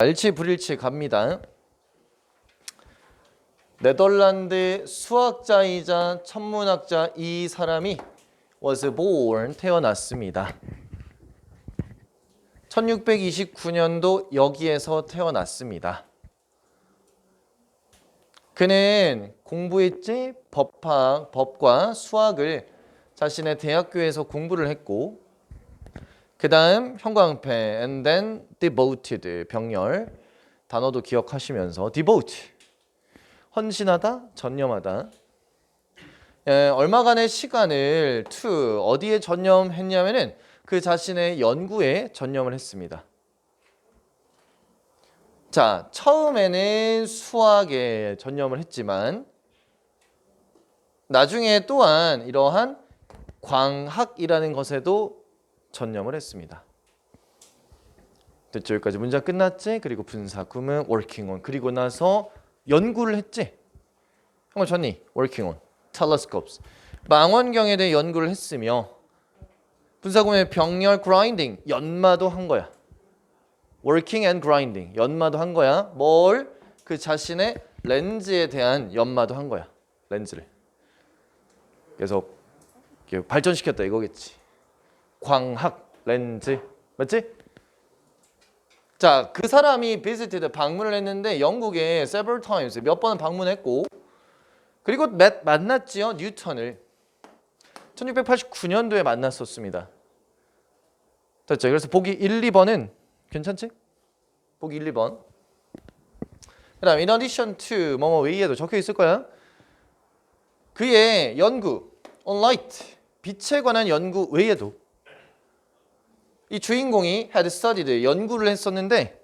일치 불일치 갑니다. 네덜란드 수학자이자 천문학자 이 사람이 was born 태어났습니다. 1629년도 여기에서 태어났습니다. 그는 공부했지 법학, 법과 수학을 자신의 대학교에서 공부를 했고 그 다음 형광펜 and then devoted 병렬. 단어도 기억하시면서 devote. 헌신하다 전념하다. 예, 얼마간의 시간을 to 어디에 전념했냐면은 그 자신의 연구에 전념을 했습니다. 자 처음에는 수학에 전념을 했지만 나중에 또한 이러한 광학이라는 것에도 전념을 했습니다. 됐죠? 여기까지 문장 끝났지? 그리고 분사 구문 working on 그리고 나서 연구를 했지? 형아 전니 working on telescopes 망원경에 대해 연구를 했으며 분사 구문의 병렬 grinding 연마도 한 거야. working and grinding 연마도 한 거야. 뭘? 그 자신의 렌즈에 대한 연마도 한 거야. 렌즈를. 그래서 발전시켰다 이거겠지. 광학 렌즈 맞지? 자, 그 사람이 visited 방문을 했는데 영국에 several times 몇 번은 방문했고 그리고 맷, 만났지요 뉴턴을 1689년도에 만났었습니다. 됐죠? 그래서 보기 1, 2번은 괜찮지? 보기 1, 2번. 그다음 in addition to 뭐뭐 외에도 적혀 있을 거야. 그의 연구 on light 빛에 관한 연구 외에도 이 주인공이 had studied 연구를 했었는데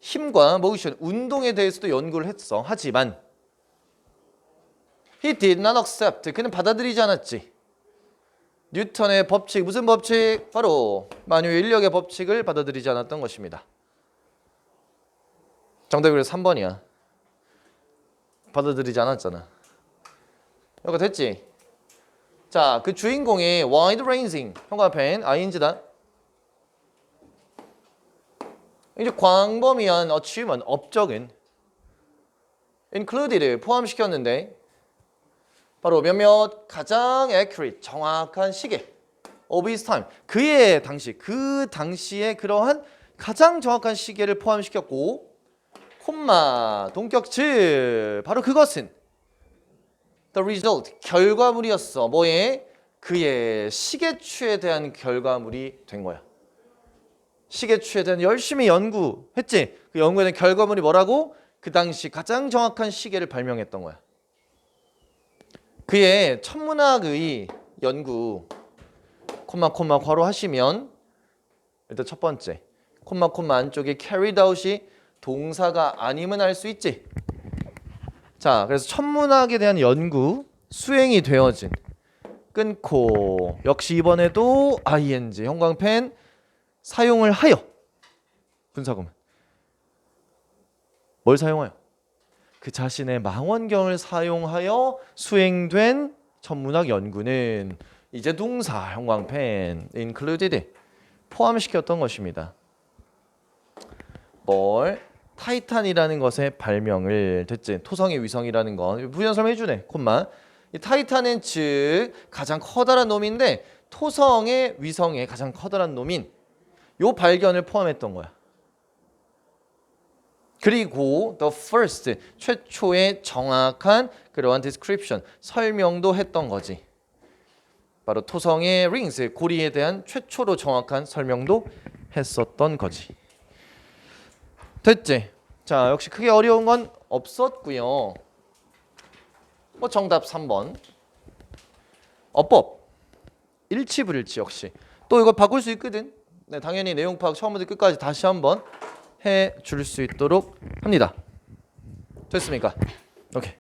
힘과 모션 운동에 대해서도 연구를 했어. 하지만 he did not accept 그는 받아들이지 않았지. 뉴턴의 법칙 무슨 법칙? 바로 만유의 인력의 법칙을 받아들이지 않았던 것입니다. 정답이 그래서 3번이야. 받아들이지 않았잖아. 이거 됐지? 자, 그 주인공이 wide ranging 형광펜 ing다. 이제 광범위한 achievement 업적은 included 포함시켰는데 바로 몇몇 가장 accurate 정확한 시계 of his time 그의 당시 그 당시에 그러한 가장 정확한 시계를 포함시켰고 콤마 동격치 바로 그것은 the result 결과물이었어. 뭐에? 그의 시계추에 대한 결과물이 된 거야 시계추에 대한 열심히 연구했지. 그 연구에 대한 결과물이 뭐라고? 그 당시 가장 정확한 시계를 발명했던 거야. 그의 천문학의 연구 콤마 콤마 괄호 하시면 일단 첫 번째 콤마 콤마 안쪽에 carried out이 동사가 아니면 알수 있지. 자 그래서 천문학에 대한 연구 수행이 되어진. 끊고. 역시 이번에도 ing 형광펜 사용을 하여. 분사구문 뭘 사용하여? 그 자신의 망원경을 사용하여 수행된 천문학 연구는 이제 동사 형광펜 included 포함시켰던 것입니다. 뭘? 타이탄이라는 것의 발명을 됐지? 토성의 위성이라는 건. 부연 설명해 주네. 콤마. 이 타이탄은 즉 가장 커다란 놈인데 토성의 위성의 가장 커다란 놈인 요 발견을 포함했던 거야. 그리고 the first 최초의 정확한 그러한 description 설명도 했던 거지. 바로 토성의 rings 고리에 대한 최초로 정확한 설명도 했었던 거지. 됐지? 자 역시 크게 어려운 건 없었고요. 뭐 정답 3번. 어법 일치불일치 역시 또 이거 바꿀 수 있거든. 네 당연히 내용 파악 처음부터 끝까지 다시 한번 해 줄 수 있도록 합니다. 됐습니까? 오케이.